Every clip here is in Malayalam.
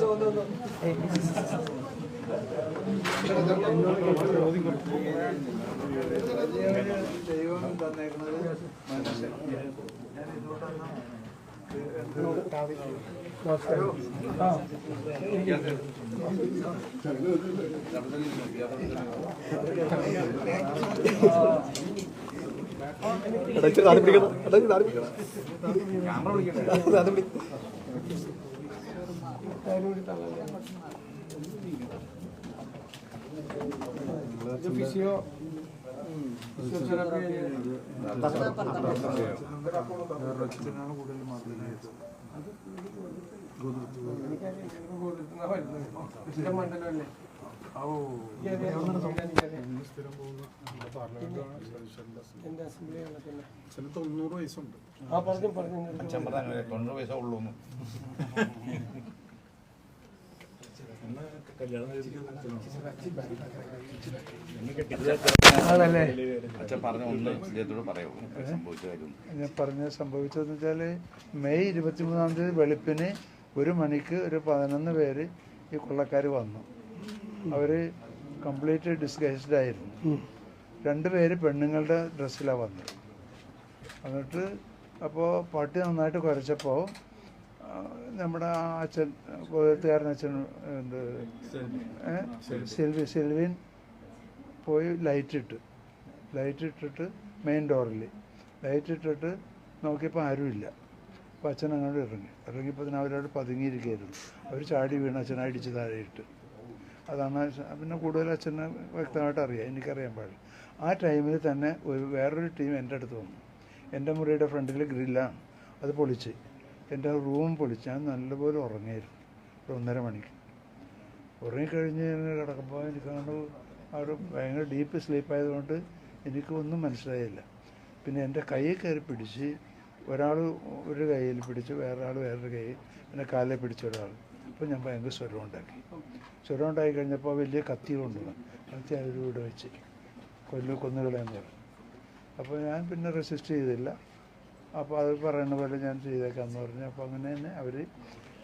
No, no, no. Eh, ദൈവം തന്നേക്കുന്നത് മനുഷ്യൻ ഞാൻ ഇതുകൊണ്ടൊന്നും ഫിസിയോ അച്ഛനാണ് കൂടുതൽ മാറുന്നത് മണ്ഡലമല്ലേ ഓ സ്ഥിരം പോകുന്ന നമ്മുടെ പാർലമെന്റാണ് ചില തൊണ്ണൂറ് വയസ്സുണ്ട് ആ പറഞ്ഞു തൊണ്ണൂറ് പൈസ ഉള്ളൂ പറഞ്ഞ ഒന്ന് ഇദ്ദേഹത്തോട് പറയുള്ളൂ സംഭവിച്ച കാര്യം ഞാൻ പറഞ്ഞ സംഭവിച്ചതെന്ന് വെച്ചാൽ മെയ് ഇരുപത്തിമൂന്നാം തീയതി വെളുപ്പിന് ഒരു മണിക്ക് ഒരു പതിനൊന്ന് പേര് ഈ കൊള്ളക്കാർ വന്നു. അവർ കംപ്ലീറ്റ് ഡിസ്ഗൈസ്ഡ് ആയിരുന്നു. രണ്ട് പേര് പെണ്ണുങ്ങളുടെ ഡ്രസ്സിലാണ് വന്നത്. എന്നിട്ട് അപ്പോൾ പട്ടി നന്നായിട്ട് കുരച്ചപ്പോൾ നമ്മുടെ ആ അച്ഛൻ എഴുത്തുകാരൻ അച്ഛൻ എന്ത്? സെൽവി സെൽവിൻ പോയി ലൈറ്റ് ഇട്ട്. ലൈറ്റ് ഇട്ടിട്ട് മെയിൻ ഡോറിൽ ലൈറ്റ് ഇട്ടിട്ട് നോക്കിയപ്പോൾ ആരുമില്ല അപ്പോൾ അച്ഛൻ അങ്ങോട്ട് ഇറങ്ങി. ഇറങ്ങിയപ്പോൾ തന്നെ അവരോട് പതുങ്ങിയിരിക്കുകയായിരുന്നു. അവർ ചാടി വീണ് അച്ഛനെ അടിച്ച് താഴെയിട്ട്. അതാണ് പിന്നെ കൂടുതൽ അച്ഛനെ വ്യക്തമായിട്ട് അറിയാം. എനിക്കറിയാൻ പാടില്ല. ആ ടൈമിൽ തന്നെ ഒരു വേറൊരു ടീം എന്റെ അടുത്ത് വന്നു. എന്റെ മുറിയുടെ ഫ്രണ്ടിൽ ഗ്രില്ലാണ് അത് പൊളിച്ച്. എന്റെ റൂം പൊളിച്ച് ഞാൻ നല്ലപോലെ ഉറങ്ങിയിരുന്നു. ഒരു ഒന്നര മണിക്ക്. ഉറങ്ങിക്കഴിഞ്ഞ് ഞാൻ കിടക്കുമ്പോൾ എനിക്ക് ആ ഒരു ഭയങ്കര ഡീപ്പ് സ്ലീപ്പ് ആയതുകൊണ്ട് എനിക്കൊന്നും മനസ്സിലായില്ല. പിന്നെ എന്റെ കൈ കയറി പിടിച്ച് ഒരാൾ ഒരു കയ്യിൽ പിടിച്ച് വേറൊരാൾ വേറൊരു കൈ പിന്നെ കാലിൽ പിടിച്ച ഒരാൾ. അപ്പോൾ ഞാൻ ഭയങ്കര സ്വരം ഉണ്ടാക്കി. സ്വരം ഉണ്ടാക്കി കഴിഞ്ഞപ്പോൾ വലിയ കത്തി കൊണ്ടുവന്നു. കത്തി അവരിവിടെ വെച്ച്. കൊല്ലു കൊന്നുകളെന്ന് പറഞ്ഞു. അപ്പോൾ ഞാൻ പിന്നെ റെസിസ്റ്റ് ചെയ്തില്ല. അപ്പോൾ അത് പറയുന്ന പോലെ ഞാൻ ചെയ്തേക്കാന്ന് പറഞ്ഞു. അപ്പോൾ അങ്ങനെ തന്നെ അവർ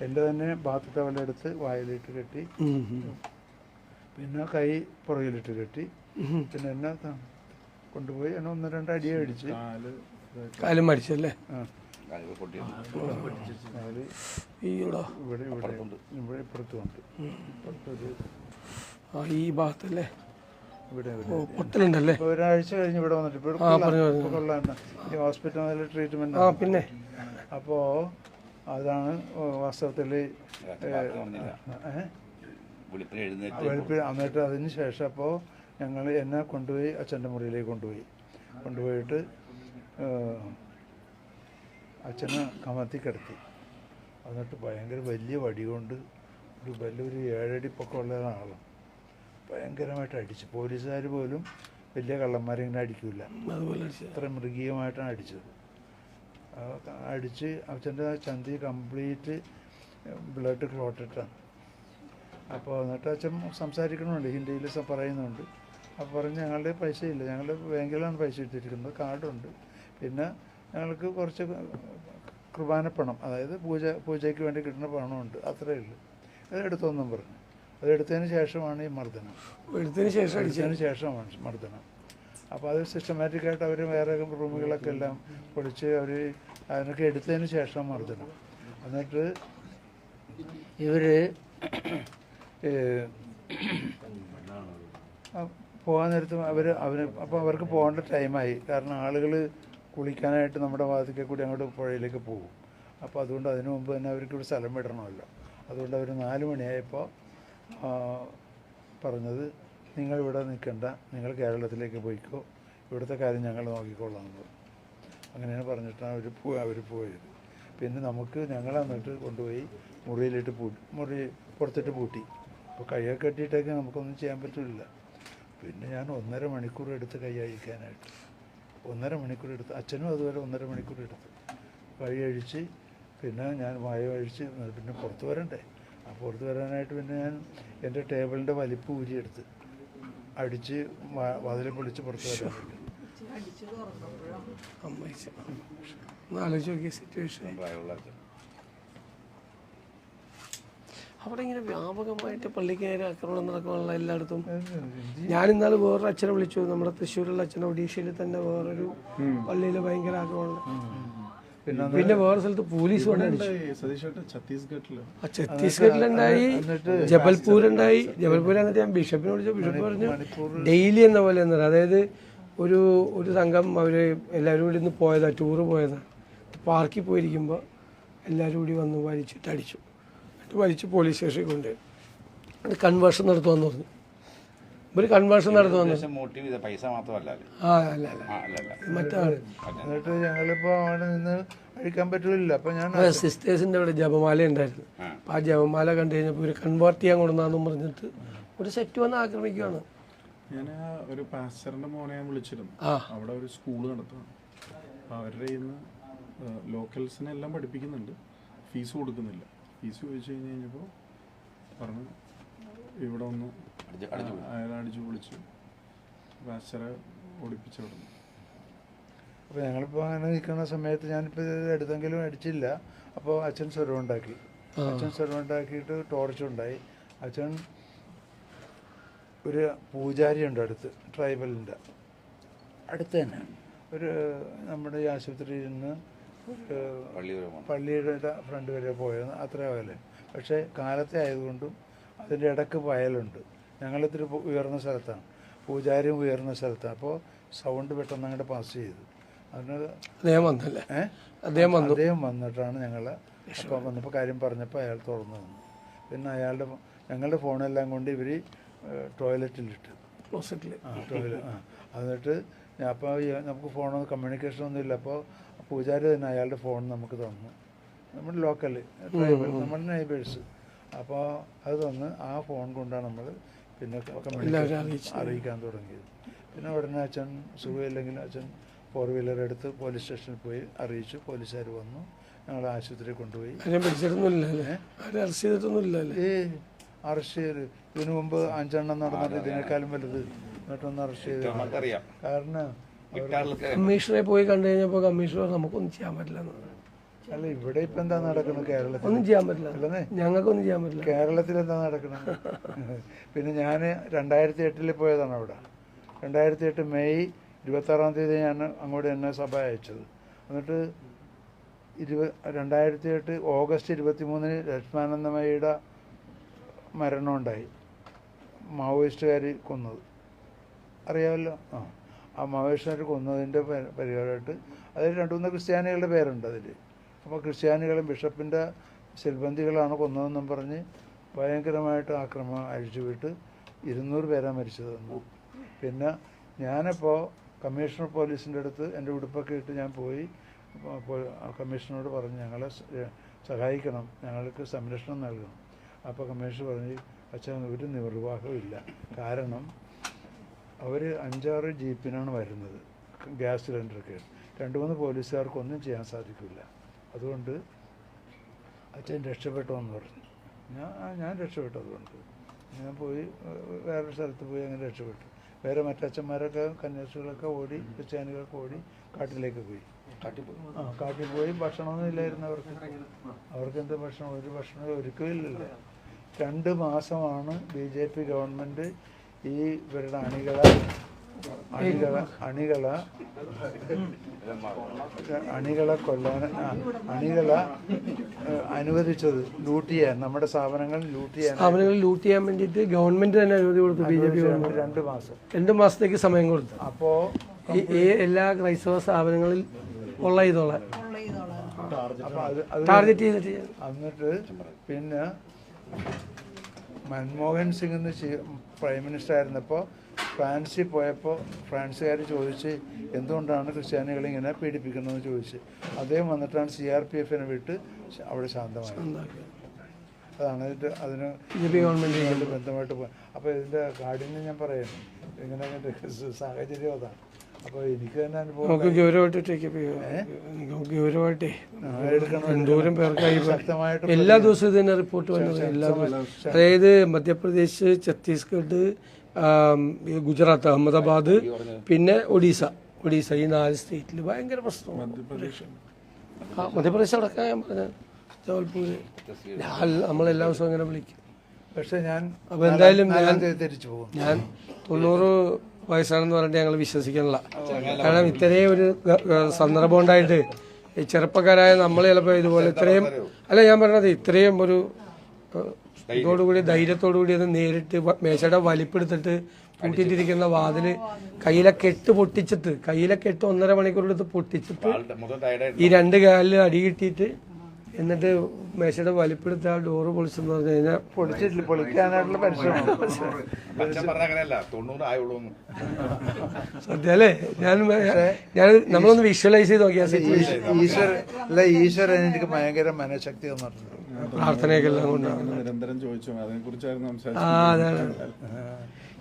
എന്റെ തന്നെ ബാത്ത് ടവലെടുത്ത് വായിലിട്ട് കെട്ടി. പിന്നെ കൈ പുറകിലിട്ട് കെട്ടി. പിന്നെ എന്നെ കൊണ്ടുപോയി. എന്നെ ഒന്ന് രണ്ട് അടിയെ അടിച്ച് കാലും മടിച്ചല്ലേ? ഇവിടെ ഇവിടെ ഇവിടെ ഇപ്പുറത്തുമുണ്ട്. ഇപ്പുറത്തൊരു ആ ഈ ഭാഗത്തല്ലേ? ഇപ്പോൾ ഒരാഴ്ച കഴിഞ്ഞ് ഇവിടെ വന്നിട്ട് ഇപ്പോൾ ആ, ഈ ഹോസ്പിറ്റലിൽ ആ ട്രീറ്റ്മെന്റ് പിന്നെ? അപ്പോൾ അതാണ് വാസ്തവത്തിൽ വെളുപ്പിൽ എന്നിട്ട് അതിന് ശേഷം അപ്പോൾ ഞങ്ങൾ എന്നെ കൊണ്ടുപോയി അച്ഛന്റെ മുറിയിലേക്ക് കൊണ്ടുപോയി. കൊണ്ടുപോയിട്ട് അച്ഛനെ കമത്തി കിടത്തി. എന്നിട്ട് ഭയങ്കര വലിയ വടി കൊണ്ട് ഒരു വലിയൊരു ഏഴടി പൊക്കമുള്ള ആളാണ് ഭയങ്കരമായിട്ട് അടിച്ചു. പോലീസുകാർ പോലും വലിയ കള്ളന്മാരെ ഇങ്ങനെ അടിക്കില്ല അതുപോലെ അത്ര മൃഗീയമായിട്ടാണ് അടിച്ചത്. അടിച്ച് അച്ഛന്റെ ചന്തി കംപ്ലീറ്റ് ബ്ലഡ് ക്ലോട്ടിട്ടാണ് അപ്പോൾ എന്നിട്ട് അച്ഛൻ സംസാരിക്കണമുണ്ട് ഹിന്ദിയിൽ പറയുന്നുണ്ട്. അപ്പോൾ പറഞ്ഞ് ഞങ്ങളുടെ പൈസ ഇല്ല. ഞങ്ങളുടെ ബാങ്കിലാണ് പൈസ ഇട്ടിരിക്കുന്നത് കാർഡുണ്ട്. പിന്നെ ഞങ്ങൾക്ക് കുറച്ച് കുർബാന പണം അതായത് പൂജ പൂജയ്ക്ക് വേണ്ടി കിട്ടുന്ന പണമുണ്ട്. അത്രയേ ഉള്ളൂ. അത് എടുത്തോന്നും പറഞ്ഞു. അത് എടുത്തതിന് ശേഷമാണ് ഈ മർദ്ദനം. എടുത്തതിന് ശേഷം അടിച്ചതിന് ശേഷമാണ് മർദ്ദനം. അപ്പോൾ അത് സിസ്റ്റമാറ്റിക്കായിട്ട് അവർ വേറെ റൂമുകളൊക്കെ എല്ലാം പൊളിച്ച് അവർ അതിനൊക്കെ എടുത്തതിന് ശേഷം മർദ്ദനം. എന്നിട്ട് ഇവർ പോകാൻ നേരത്ത് അവർ അവന് അപ്പോൾ അവർക്ക് പോകേണ്ട ടൈമായി. കാരണം ആളുകൾ കുളിക്കാനായിട്ട് നമ്മുടെ ഭാഗത്തേക്ക് കൂടി അങ്ങോട്ട് പുഴയിലേക്ക് പോകും. അപ്പോൾ അതുകൊണ്ട് അതിനു മുമ്പ് തന്നെ അവർക്ക് ഇവിടെ സ്ഥലം വിടണമല്ലോ. അതുകൊണ്ട് അവർ നാല് മണിയായപ്പോൾ പറഞ്ഞത് നിങ്ങൾ ഇവിടെ നിൽക്കണ്ട. നിങ്ങൾ കേരളത്തിലേക്ക് പോയിക്കോ. ഇവിടുത്തെ കാര്യം ഞങ്ങൾ നോക്കിക്കോളാം അങ്ങനെയാണ് പറഞ്ഞിട്ടാണ് അവർ പോ അവർ പോയത്. പിന്നെ നമുക്ക് ഞങ്ങൾ എന്നിട്ട് കൊണ്ടുപോയി മുറിയിലിട്ട് പൂട്ടി മുറി പുറത്തിട്ട് പൂട്ടി. അപ്പോൾ കയ്യൊക്കെ കെട്ടിയിട്ടൊക്കെ നമുക്കൊന്നും ചെയ്യാൻ പറ്റില്ല പിന്നെ ഞാൻ ഒന്നര മണിക്കൂർ എടുത്ത് കൈ അഴിക്കാനായിട്ട്. ഒന്നര മണിക്കൂർ എടുത്ത് അച്ഛനും അതുപോലെ ഒന്നര മണിക്കൂർ എടുത്ത്. കൈ അഴിച്ച് പിന്നെ ഞാൻ വായ അഴിച്ച് പിന്നെ പുറത്ത് വരണ്ടേ? പുറത്ത് വരാനായിട്ട് പിന്നെ ഞാൻ എന്റെ ടേബിളിന്റെ വലിപ്പ് ഊരിയെടുത്ത് അടിച്ച് വാതിലെ പൊളിച്ച് പുറത്ത് വരാൻ അവിടെ ഇങ്ങനെ വ്യാപകമായിട്ട് പള്ളിക്ക് നേരെ ആക്രമണം നടക്കാനുള്ള എല്ലായിടത്തും. ഞാൻ ഇന്നാൾ വേറൊരു അച്ഛനെ വിളിച്ചു. നമ്മുടെ തൃശ്ശൂരുള്ള അച്ഛനെ ഒഡീഷയിൽ തന്നെ വേറൊരു പള്ളിയിൽ ഭയങ്കര ആക്രമണം. പിന്നെ വേറെ സ്ഥലത്ത് പോലീസ് കൊണ്ട് ഛത്തീസ്ഗഡിലുണ്ടായി. ജബൽപൂർ ഉണ്ടായി ജബൽപൂർ എന്നിട്ട് ഞാൻ ബിഷപ്പിനെ വിളിച്ചു ബിഷപ്പ് പറഞ്ഞു ഡെയിലി എന്ന പോലെ എന്നത് അതായത് ഒരു ഒരു സംഘം അവർ എല്ലാവരും കൂടി ഇന്ന് പോയതാണ് ടൂറ് പോയതാണ് പാർക്കിൽ പോയിരിക്കുമ്പോൾ എല്ലാവരും കൂടി വന്ന് വലിച്ചിട്ട് അടിച്ചു എന്നിട്ട് വലിച്ച് പോലീസ് സ്റ്റേഷനിൽ കൊണ്ടുപോയി. എന്നിട്ട് കൺവേർഷൻ നടത്തുമെന്ന് പറഞ്ഞു. ഇവർ കൺവേർഷൻ നടന്നു വന്നു പൈസ മാത്രമല്ല സിസ്റ്റേഴ്സിന്റെ ആ അല്ല അല്ല. എന്നിട്ട് ഞങ്ങളിപ്പോൾ അവിടെ നിന്ന് അഴിക്കാൻ പറ്റില്ല അപ്പം ഞാൻ സിസ്റ്റേഴ്സിന്റെ അവിടെ ജപമാല ഉണ്ടായിരുന്നു. ആ. അപ്പോൾ ആ ജപമാല കണ്ടു കഴിഞ്ഞപ്പോൾ ഇവർ കൺവേർട്ട് ചെയ്യാൻ കൊണ്ടുവന്നാന്നും പറഞ്ഞിട്ട് ഒരു സെറ്റ് വന്ന് ആക്രമിക്കുകയാണ് ഞാൻ ഒരു പാസ്റ്ററിന്റെ മോനെ ഞാൻ വിളിച്ചിരുന്നു. അവിടെ ഒരു സ്കൂൾ നടത്തുകയാണ് അപ്പൊ അവരുടെ ഇന്ന് ലോക്കൽസിനെ എല്ലാം പഠിപ്പിക്കുന്നുണ്ട്. ഫീസ് കൊടുക്കുന്നില്ല. ഫീസ് ചോദിച്ചു കഴിഞ്ഞ് കഴിഞ്ഞപ്പോൾ പറഞ്ഞു ഇവിടെ ഒന്ന് അടിച്ച് അടിച്ചു പൊളിച്ചു. പാസ്റ്ററെ ഓടിപ്പിച്ചു വിടുന്നു. അപ്പോൾ ഞങ്ങളിപ്പോൾ അങ്ങനെ നിൽക്കുന്ന സമയത്ത് ഞാനിപ്പോൾ ഇത് എടുത്തെങ്കിലും അടിച്ചില്ല. അപ്പോൾ അച്ഛൻ സ്വരം ഉണ്ടാക്കി. അച്ഛൻ സ്വരം ഉണ്ടാക്കിയിട്ട് ടോർച്ച് ഉണ്ടായി. അച്ഛൻ ഒരു പൂജാരി ഉണ്ട് അടുത്ത് ട്രൈബലിന്റെ അടുത്ത് തന്നെ. ഒരു നമ്മുടെ ഈ ആശുപത്രിയിൽ നിന്ന് പള്ളി വരെ പോകണം പള്ളിയുടെ ഫ്രണ്ട് വരെ പോയത് അത്ര പോലെ പക്ഷേ കാലത്തെ ആയതുകൊണ്ടും അതിന്റെ ഇടയ്ക്ക് വയലുണ്ട്. ഞങ്ങളിത്തിരി ഉയർന്ന സ്ഥലത്താണ്. പൂജാരിയും ഉയർന്ന സ്ഥലത്താണ്. അപ്പോൾ സൗണ്ട് പെട്ടെന്ന് അങ്ങോട്ട് പാസ് ചെയ്തു. അതിന് അദ്ദേഹം വന്നല്ലേ? അദ്ദേഹം വന്നു. അദ്ദേഹം വന്നിട്ടാണ് ഞങ്ങൾ അപ്പോൾ വന്നപ്പോൾ കാര്യം പറഞ്ഞപ്പോൾ അയാൾ തുറന്നു വന്നു പിന്നെ അയാളുടെ ഞങ്ങളുടെ ഫോണെല്ലാം കൊണ്ട് ഇവർ ടോയ്ലറ്റിലിട്ട്. ക്ലോസറ്റിൽ ആ ടോയ്ലറ്റ് ആ. എന്നിട്ട് അപ്പോൾ നമുക്ക് ഫോണൊന്നും കമ്മ്യൂണിക്കേഷൻ ഒന്നും ഇല്ല. അപ്പോൾ പൂജാരി തന്നെ അയാളുടെ ഫോൺ നമുക്ക് തന്നു. നമ്മുടെ ലോക്കൽ നമ്മുടെ നൈബേഴ്സ് അപ്പോൾ അത് തന്ന് ആ ഫോൺ കൊണ്ടാണ് നമ്മൾ പിന്നെ. അറിയിക്കാൻ തുടങ്ങിയത്. പിന്നെ ഉടനെ അച്ഛൻ സുഖമില്ലെങ്കിൽ അച്ഛൻ ഫോർ വീലർ എടുത്ത് പോലീസ് സ്റ്റേഷനിൽ പോയി അറിയിച്ചു. പോലീസുകാർ വന്നു. ഞങ്ങളെ ആശുപത്രിയിൽ കൊണ്ടുപോയി. ഏ? അറസ്റ്റ് ചെയ്ത്. ഇതിനു മുമ്പ് അഞ്ചെണ്ണം നടന്നിട്ട് ഇതിനേക്കാളും വലുത്. എന്നിട്ടൊന്ന് അറസ്റ്റ് ചെയ്ത് കാരണം കമ്മീഷണറെ പോയി കണ്ടു കഴിഞ്ഞപ്പോൾ കമ്മീഷണർ നമുക്കൊന്നും ചെയ്യാൻ പറ്റില്ല. അല്ല ഇവിടെ ഇപ്പൊ എന്താ നടക്കുന്നത് കേരളത്തിൽ? ഒന്നും ചെയ്യാൻ പറ്റില്ല. അല്ലേ ഞങ്ങൾക്കൊന്നും ചെയ്യാൻ പറ്റില്ല. കേരളത്തിൽ എന്താ നടക്കുന്നത്? പിന്നെ ഞാൻ രണ്ടായിരത്തി എട്ടിൽ പോയതാണ് അവിടെ. രണ്ടായിരത്തി എട്ട് മെയ് ഇരുപത്താറാം തീയതി ഞാൻ അങ്ങോട്ട് എന്നെ സഭ അയച്ചത്. എന്നിട്ട് ഇരുപ രണ്ടായിരത്തി എട്ട് ഓഗസ്റ്റ് ഇരുപത്തി മൂന്നിന് ലക്ഷ്മാനന്ദമയുടെ മരണമുണ്ടായി മാവോയിസ്റ്റുകാർ കൊന്നത്. അറിയാമല്ലോ? ആ. ആ മാവോയിസ്റ്റുകാർ കൊന്നതിന്റെ പരിപാടിയായിട്ട് അതിൽ രണ്ട് മൂന്ന് ക്രിസ്ത്യാനികളുടെ പേരുണ്ട് അതിൽ അപ്പോൾ ക്രിസ്ത്യാനികളും ബിഷപ്പിന്റെ സിൽബന്ധികളാണ് കൊന്നതെന്നും പറഞ്ഞ് ഭയങ്കരമായിട്ട് ആക്രമണം അഴിച്ചുവിട്ട് ഇരുന്നൂറ് പേരാ മരിച്ചതെന്ന് പിന്നെ ഞാനിപ്പോൾ കമ്മീഷണർ പോലീസിന്റെ അടുത്ത് എന്റെ ഉടുപ്പൊക്കെ ഇട്ട് ഞാൻ പോയി. കമ്മീഷണറോട് പറഞ്ഞ് ഞങ്ങളെ സഹായിക്കണം. ഞങ്ങൾക്ക് സംരക്ഷണം നൽകണം. അപ്പോൾ കമ്മീഷണർ പറഞ്ഞു അച്ഛൻ ഒരു നിർവാഹമില്ല കാരണം അവർ അഞ്ചാറ് ജീപ്പിനാണ് വരുന്നത്. ഗ്യാസ് സിലിണ്ടറൊക്കെ. രണ്ട് മൂന്ന് പോലീസുകാർക്ക് ഒന്നും ചെയ്യാൻ സാധിക്കില്ല അതുകൊണ്ട് അച്ഛൻ രക്ഷപ്പെട്ടു എന്ന് പറഞ്ഞു. ഞാൻ ഞാൻ രക്ഷപ്പെട്ടു അതുകൊണ്ട്. ഞാൻ പോയി വേറൊരു സ്ഥലത്ത് പോയി അങ്ങനെ രക്ഷപ്പെട്ടു. വേറെ മറ്റച്ഛന്മാരൊക്കെ കന്യാസ്ത്രീകളൊക്കെ ഓടി ക്രിസ്ത്യാനികളൊക്കെ ഓടി കാട്ടിലേക്ക് പോയി. ആ കാട്ടിൽ പോയി ഭക്ഷണമൊന്നും ഇല്ലായിരുന്നു അവർക്ക്. അവർക്ക് എന്ത് ഭക്ഷണം? ഒരു ഭക്ഷണം ഒരിക്കലും ഇല്ലല്ലോ. രണ്ട് മാസമാണ് ബി ജെ പി ഗവൺമെന്റ് ഈ ഇവരുടെ അണികളെ അണികളെ അണികളെ അണികളെ കൊല്ലാൻ അണികളെ അനുവദിച്ചത് ലൂട്ട് ചെയ്യാൻ. നമ്മുടെ സ്ഥാപനങ്ങൾ ലൂട്ട് ചെയ്യാൻ. സ്ഥാപനങ്ങൾ ലൂട്ട് ചെയ്യാൻ വേണ്ടിയിട്ട് ഗവൺമെന്റ് തന്നെ അനുമതി കൊടുത്തു ബി ജെ പി രണ്ട് മാസം. രണ്ട് മാസത്തേക്ക് സമയം കൊടുത്തു. അപ്പോ ഈ എല്ലാ ക്രൈസ്തവ സ്ഥാപനങ്ങളിൽ ഉള്ള ഇതോളെ ടാർഗറ്റ് ചെയ്തിട്ട് എന്നിട്ട് പിന്നെ മൻമോഹൻ സിംഗ് എന്ന് പ്രൈം മിനിസ്റ്റർ ആയിരുന്നപ്പോൾ ഫ്രാൻസിൽ പോയപ്പോൾ ഫ്രാൻസുകാർ ചോദിച്ച് എന്തുകൊണ്ടാണ് ക്രിസ്ത്യാനികളെ ഇങ്ങനെ പീഡിപ്പിക്കുന്നതെന്ന് ചോദിച്ച്? അദ്ദേഹം വന്നിട്ടാണ് സി ആർ പി എഫിനെ വിട്ട് അവിടെ ശാന്തമായി അതാണ് ഇതിന്റെ അതിന് ഇതുമായിട്ട് ബന്ധമായിട്ട് പോകാൻ അപ്പോൾ ഇതിന്റെ കാഠിന്യം ഞാൻ പറയുന്നു ഇങ്ങനെ സാഹചര്യം അതാണ് അപ്പോൾ എനിക്ക് തന്നെ അനുഭവം ഗൗരവമായിട്ട് ടേക്കപ്പ് ഗൗരവമായിട്ടേ. എന്തോരം പേർക്കായി ഇപ്പൊ ശക്തമായിട്ട് എല്ലാ ദിവസവും ഇതിനെ റിപ്പോർട്ട് വന്നത് എല്ലാ ദിവസവും അതായത് മധ്യപ്രദേശ് ഛത്തീസ്ഗഡ് ഗുജറാത്ത് അഹമ്മദാബാദ് പിന്നെ ഒഡീസ. ഒഡീസ ഈ നാല് സ്റ്റേറ്റിൽ ഭയങ്കര പ്രശ്നമാണ്. മധ്യപ്രദേശ്. ആ, മധ്യപ്രദേശ് അടക്കം ഞാൻ പറഞ്ഞത്. ജബൽപൂര്. നമ്മളെല്ലാ ദിവസവും അങ്ങനെ വിളിക്കും. പക്ഷെ ഞാൻ അപ്പൊ എന്തായാലും ഞാൻ തിരിച്ചു പോകും. ഞാൻ തൊണ്ണൂറ് വയസ്സാണെന്ന് പറഞ്ഞിട്ട് ഞങ്ങൾ വിശ്വസിക്കണില്ല. കാരണം ഇത്രയും ഒരു സന്ദർഭം ഉണ്ടായിട്ട് ചെറുപ്പക്കാരായ നമ്മൾ ചിലപ്പോൾ ഇതുപോലെ ഇത്രയും അല്ല ഞാൻ പറഞ്ഞത് ഇത്രയും ഒരു ഇതോടുകൂടി ധൈര്യത്തോടു കൂടി അത് നേരിട്ട് മേശയുടെ വലിപ്പെടുത്തിട്ട് പൂട്ടിയിട്ടിരിക്കുന്ന വാതിൽ കയ്യിലെ കെട്ട് പൊട്ടിച്ചിട്ട് കയ്യിലെ കെട്ട് ഒന്നര മണിക്കൂറെടുത്ത് പൊട്ടിച്ചിട്ട് ഈ രണ്ട് കാലിൽ അടി കിട്ടിയിട്ട് എന്നിട്ട് മേശയുടെ വലിപ്പെടുത്ത ആ ഡോറ് പൊളിച്ചെന്ന് പറഞ്ഞു കഴിഞ്ഞാൽ പൊളിച്ചിട്ടില്ല പൊളിക്കാനായിട്ടുള്ള പരിശ്രമം. സത്യ അല്ലേ ഞാൻ ഞാൻ നമ്മളൊന്ന് വിഷ്വലൈസ് ചെയ്ത് നോക്കിയാൽ സിറ്റുവേഷൻ ഈശ്വര അല്ല ഈശ്വരൻ എനിക്ക് ഭയങ്കര മനഃശക്തി തന്നിട്ടുണ്ട് പ്രാർത്ഥനയൊക്കെ എല്ലാം കൊണ്ടാണ് നിരന്തരം ചോദിച്ചു അതിനെ കുറിച്ചായിരുന്നു ആ അതാണ്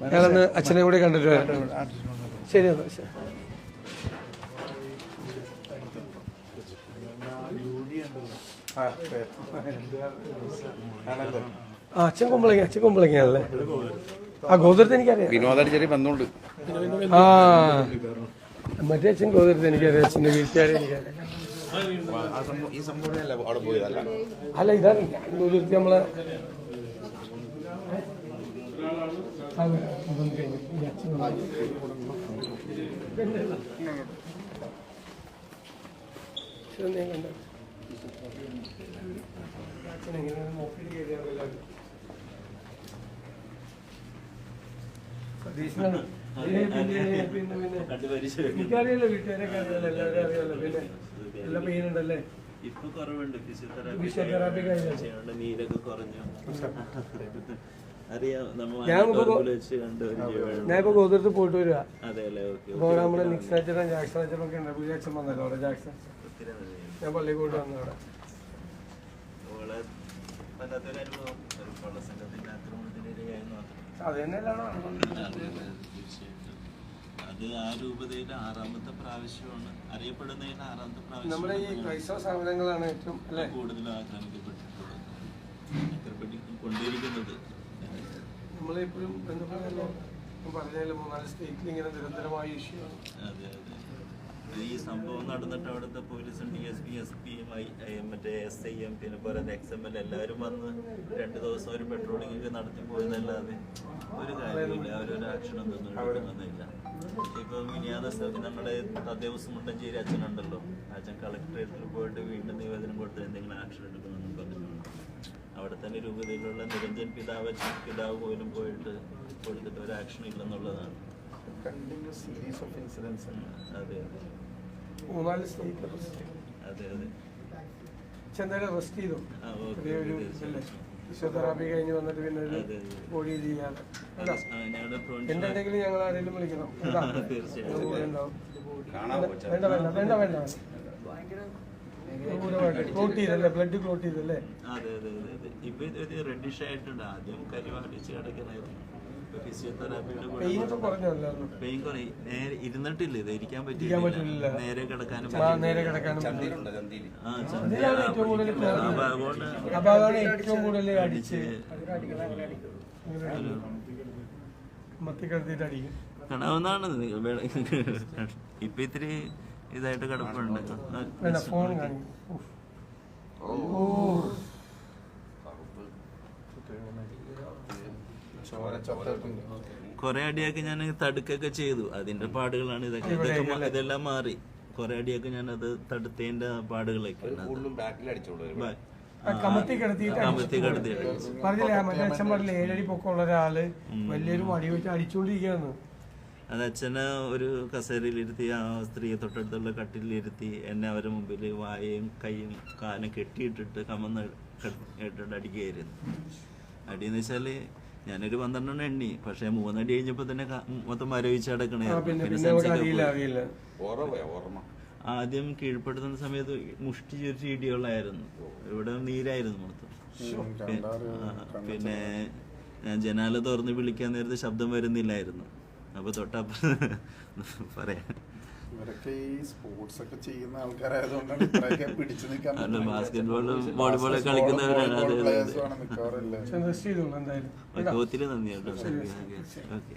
ഞാനൊന്ന് അച്ഛനെ കൂടി കണ്ടിട്ട് വരാം. ശരി ആ അച്ഛൻ കുമ്പളങ്ങ അച്ഛൻ കുമ്പളങ്ങയാണല്ലേ? ആ ഗോതരത്ത് എനിക്കറിയാം. വിനോദായിട്ട് ചെറിയ ബന്ധമുണ്ട് ആ. മറ്റേ അച്ഛൻ ഗോതരത്ത് എനിക്കറിയാം അച്ഛന്റെ വീട്ടുകാരെ എനിക്കറിയാം. അല്ല ഇതാണ് നമ്മളെ. സതീശനാണ്. പിന്നെ, പിന്നെ, പിന്നെ, പിന്നെ. എനിക്കറിയാലോ വീട്ടുകാരെ കണ്ടല്ലോ എല്ലാവരും അറിയാലോ പിന്നെ എല്ലാ പെയിൻ ഉണ്ടല്ലേ? ഇപ്പൊ കുറവുണ്ട്. ഫിസിയോതെറാപ്പി ഫിസിയോതെറാപ്പി കഴിഞ്ഞു ചെയ്യണ്ട നീരൊക്കെ കുറഞ്ഞു. ഞാനിപ്പോ ഗോതിരത്ത് പോയിട്ട് വരിക. അതെ അല്ലേ? ഓക്കെ അപ്പോൾ നമ്മുടെ നിക്സ് ജാക്സൺ നാച്ചറും ഒക്കെ ഉണ്ട്. പുതിയ അച്ഛൻ വന്നല്ലോ അവിടെ ജാക്സൺ ഞാൻ പള്ളി പോയിട്ട് വന്നു അവിടെ അത് തന്നെയല്ലാണോ. അത് ആ രൂപതയിൽ ആറാമത്തെ പ്രാവശ്യമാണ്. അറിയപ്പെടുന്നതിന് ആറാമത്തെ നമ്മുടെ ഈ പ്രാവശ്യം ക്രൈസ്തവ സ്ഥാപനങ്ങളാണ് ഏറ്റവും കൂടുതലും ആക്രമിക്കപ്പെട്ടിട്ടുള്ളത് ആക്രമിക്കപ്പെട്ടി കൊണ്ടിരിക്കുന്നത് നമ്മളെപ്പോഴും പറഞ്ഞാലും മൂന്നാൽ സ്റ്റേറ്റിൽ ഇങ്ങനെ നിരന്തരമായ ഇഷ്യൂ ആണ്. അതെ അതെ. ഈ സംഭവം നടന്നിട്ട് അവിടുത്തെ പോലീസും എസ് പി ഐ മറ്റേ എസ് ഐ എം പിന്നെ പോലെ എക്സ് എം എൽ എല്ലാവരും വന്ന് രണ്ട് ദിവസം ഒരു പെട്രോളിംഗ് ഒക്കെ നടത്തി പോയെന്നല്ലാതെ ഒരു കാര്യമില്ല അവരൊരു ആക്ഷൻ ഒന്നും എടുക്കുന്നില്ല. ഇപ്പൊ മിനിയാத നമ്മുടെ തദ്ദേശം മുണ്ടഞ്ചേരി അച്ഛനുണ്ടല്ലോ. അച്ഛൻ കളക്ടറേറ്റിൽ പോയിട്ട് വീണ്ടും നിവേദനം കൊടുത്ത് എന്തെങ്കിലും ആക്ഷൻ എടുക്കണമെന്നും പറഞ്ഞിട്ടുണ്ട്. അവിടെ തന്നെ രൂപതയിലുള്ള നിരഞ്ജൻ പിതാവ് പിതാവ് പോലും പോയിട്ട് കൊടുത്തിട്ട് ഒരു ആക്ഷൻ ഇല്ലെന്നുള്ളതാണ്. കണ്ടിന്യൂസ് സീരീസ് ഓഫ് ഇൻസിഡൻസ് അതെ അതെ. മൂന്നാൽ സ്റ്റേറ്റ് അതെ അതെ. ചെന്നാലും റെസ്റ്റ് ചെയ്തു. ചെറിയൊരു. ഫിസിയോതെറാപ്പി കഴിഞ്ഞ് വന്നിട്ട് പിന്നെ ഒരു. ബോഡി ഇത് ചെയ്യാതെ. എന്തുണ്ടെങ്കിലും ഞങ്ങൾ ആരെങ്കിലും വിളിക്കണം. വേണ്ട വേണ്ട വേണ്ട ബ്ലഡ് ക്ലോട്ട് ചെയ്തല്ലേ? അതെ അതെ ഇപ്പൊ റെഡിഷ് ആയിട്ടുണ്ട്. ആദ്യം കരിവാടിച്ച് കിടക്കണായിരുന്നു. ഫിസിയോതെറാപ്പിയുടെ പെയിൻ കുറയും നേരെ ഇരുന്നിട്ടില്ല ഇത് ഇരിക്കാൻ ഇരിക്കാൻ പറ്റില്ല. നേരെ കിടക്കാനും നേരെ കിടക്കാനും ചന്തിയിലുണ്ട്? ചന്തിയിൽ ആ അതിലാണ് ഏറ്റവും കൂടുതൽ ചന്തി ആ ഭാഗമുണ്ട് അപ്പൊ അതാണ് ഏറ്റവും കൂടുതൽ അടിച്ച് മത്തി കിടത്തിയിട്ട് അടിക്കും കാണാവുന്നതാണ് നിങ്ങൾ വേണ- ഇപ്പൊ ഇത്തിരി ഇതായിട്ട് കിടപ്പുണ്ട് ആ, വേണ്ട ഫോൺ കാണിക്കും ചോര ചോര കുറെ അടിയൊക്കെ ഞാൻ തടുക്കൊക്കെ ചെയ്തു. അതിന്റെ പാടുകളാണ് ഇതൊക്കെ. ഇതൊക്കെ ഇതെല്ലാം മാറി. കുറെ അടിയൊക്കെ ഞാൻ അത് തടുത്തതിന്റെ പാടുകളൊക്കെ ഉണ്ട് അത്. കൂടുതലും ബാക്കിൽ അടിച്ചോളൂ ബ- ആ കമത്തി കിടത്തിയിട്ട് കമത്തി കിടത്തിയിട്ട് പറഞ്ഞില്ലേ മറ്റേ അച്ഛൻ പറഞ്ഞില്ലേ ഏഴടി പൊക്കമുള്ള ഒരാൾ വലിയൊരു വടി വെച്ച് അടിച്ചുകൊണ്ടിരിക്കുകയാണ് അത് അച്ഛനെ ഒരു കസേരയിലിരുത്തി ആ സ്ത്രീയെ തൊട്ടടുത്തുള്ള കട്ടിലിരുത്തി എന്നെ അവരുടെ മുമ്പിൽ വായയും കൈയും കാലും കെട്ടിയിട്ടിട്ട് കമന്ന് കെട്ടിട്ട് അടിക്കുകയായിരുന്നു. അടിയെന്ന് വെച്ചാൽ ഞാനൊരു പന്ത്രണ്ടെണ്ണം എണ്ണി. പക്ഷെ മൂന്നടി കഴിഞ്ഞപ്പോ തന്നെ മൊത്തം മരവിച്ച് കിടക്കണായിരുന്നു ആദ്യം കീഴ്പ്പെടുത്തുന്ന സമയത്ത് മുഷ്ടി ചൊരിച്ച് ചീടികളായിരുന്നു ഇവിടെ നീരായിരുന്നു മൊത്തം. പിന്നെ ഞാൻ ജനാല തുറന്ന് വിളിക്കാൻ നേരത്തെ ശബ്ദം വരുന്നില്ലായിരുന്നു. അപ്പൊ തൊട്ടപ്പ പറയാം. ഇവരൊക്കെ ഈ സ്പോർട്സ് ഒക്കെ ചെയ്യുന്ന ആൾക്കാരായതുകൊണ്ടാണ് ഇത്രയൊക്കെ പിടിച്ചു നിൽക്കാൻ മിക്കവാറും നന്ദി ഓക്കെ.